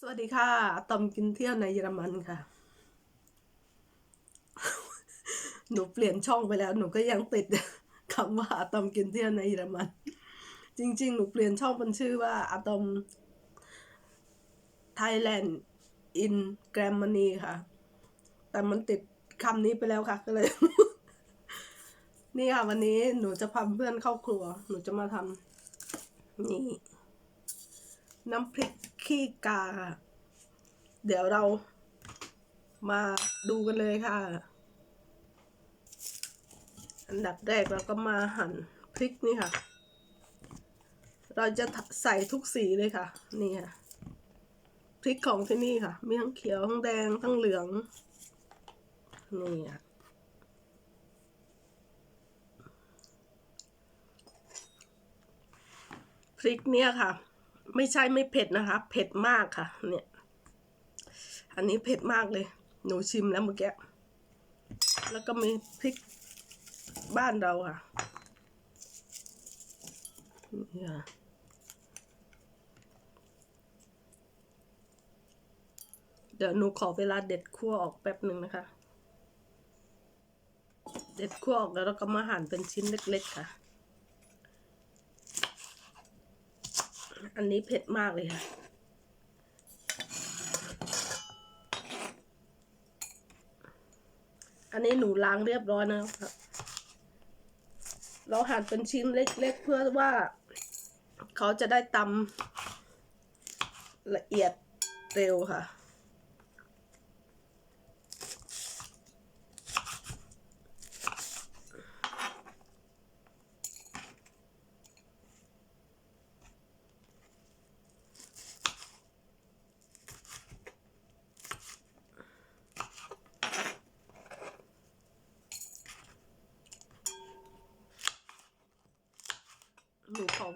สวัสดีค่ะตอมกินเที่ยวในเยอรมันค่ะ หนูเปลี่ยนช่องไปแล้ว หนูก็ยังติดคำว่าอะตอมกินเที่ยวในเยอรมัน จริง ๆ หนูเปลี่ยนช่องเป็นชื่อว่าอะตอม Thailand in Germany ค่ะ แต่มันติดคำนี้ไปแล้วค่ะ ก็เลย นี่ค่ะ วันนี้หนูจะพาเพื่อนเข้าครัว หนูจะมาทำนี่ น้ำพริก ขี้กา เดี๋ยวเรามาดูกันเลยค่ะ อันดับแรกเราก็มาหั่นพริกนี่ค่ะ เราจะใส่ทุกสีเลยค่ะ นี่ค่ะ พริกของที่นี่ค่ะ มีทั้งเขียว ทั้งแดง ทั้งเหลือง นี่ค่ะพริกเนี่ยค่ะ ไม่ใช่ไม่เผ็ดนะคะ เผ็ดมากค่ะ เนี่ย อันนี้เผ็ดมากเลย หนูชิมแล้วเมื่อกี้แล้วก็มีพริกบ้านเราค่ะนี่ค่ะเดี๋ยวหนูขอเวลาเด็ดขั้วออกแป๊บหนึ่งนะคะ เด็ดขั้วออกแล้วเราก็มาหั่นเป็นชิ้นเล็ก ๆ ค่ะ อันนี้เผ็ดมากเลยค่ะ อันนี้หนูล้างเรียบร้อยนะครับ เราหั่นเป็นชิ้นเล็กๆ เพื่อว่า เขาจะได้ตำละเอียดเร็วค่ะ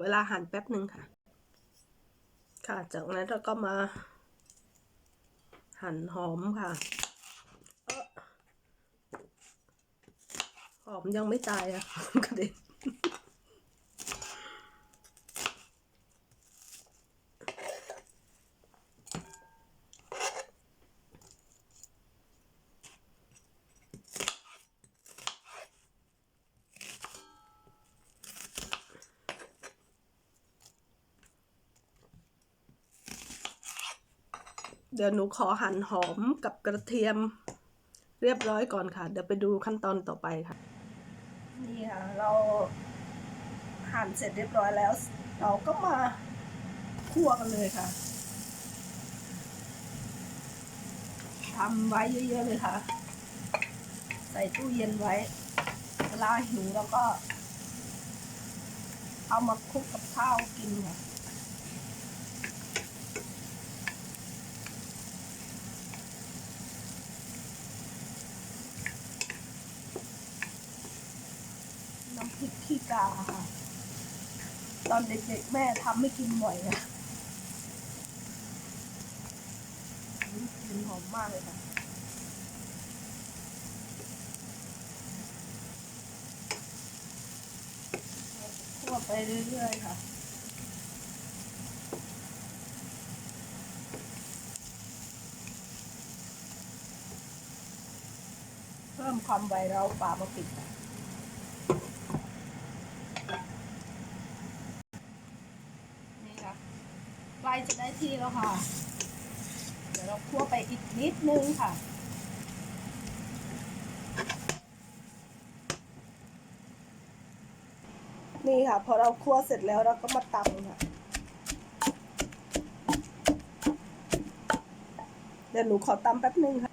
เวลาหั่นแป๊บหนึ่งค่ะ ค่ะ จากนั้นเราก็มา หั่นหอมค่ะหอมยังไม่ตายอะกระเด็น ดี๋ยวหนูขอหั่นหอมกับกระเทียมเรียบร้อยก่อนค่ะ เดี๋ยวไปดูขั้นตอนต่อไปค่ะ นี่ค่ะ เราหั่นเสร็จเรียบร้อยแล้ว เราก็มาคั่วกันเลยค่ะทำไว้เยอะๆเลยค่ะ ใส่ตู้เย็นไว้ เวลาหิวแล้วก็ เอามาคลุกกับข้าวกินค่ะ น้ำพริกขี้กาค่ะ ตอนเด็กๆแม่ทำไม่กินบ่อยอะกลิ่นหอมมากเลยค่ะคั่วไปเรื่อยๆค่ะเพิ่มความไวเราปลามาปิดค่ะ นี่ค่ะใกล้ จะได้ที่แล้วค่ะ เดี๋ยวเราคั่วไปอีกนิดนึงค่ะ นี่ค่ะ พอเราคั่วเสร็จแล้วเราก็มาตำค่ะ เดี๋ยวหนูขอตำแป๊บนึงค่ะ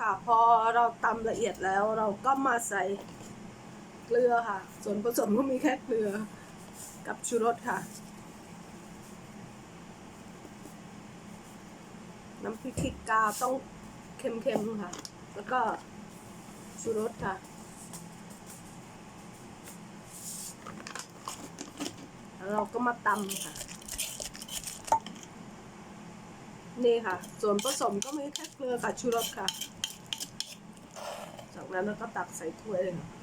ค่ะ พอเราตำละเอียดแล้วเราก็มาใส่เกลือค่ะ ส่วนผสมก็มีแค่เกลือกับชูรสค่ะ น้ำพริกขี้กาต้องเค็มๆค่ะ แล้วก็ชูรสค่ะ แล้วเราก็มาตำค่ะ นี่ค่ะ ส่วนผสมก็มีแค่เกลือกับชูรสค่ะ จากนั้นเราก็ตักใส่ถ้วยเลยค่ะ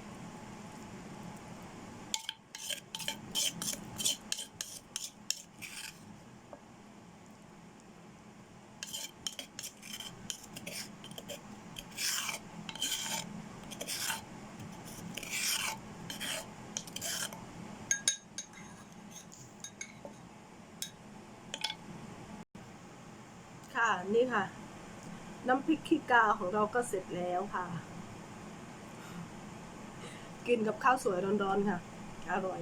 ค่ะ นี่ค่ะ น้ำพริกขี้กาของเราก็เสร็จแล้วค่ะ กินกับข้าวสวยร้อนๆค่ะ อร่อย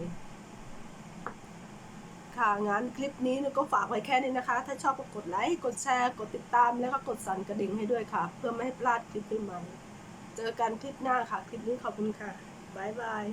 ค่ะงั้นคลิปนี้หนูก็ฝากไว้แค่นี้นะคะ ถ้าชอบก็กดไลค์ กดแชร์ กดติดตาม แล้วก็กดสั่นกระดิ่งให้ด้วยค่ะ เพื่อไม่ให้พลาดคลิปใหม่ เจอกันคลิปหน้าค่ะ คลิปนี้ขอบคุณค่ะ บ๊ายบาย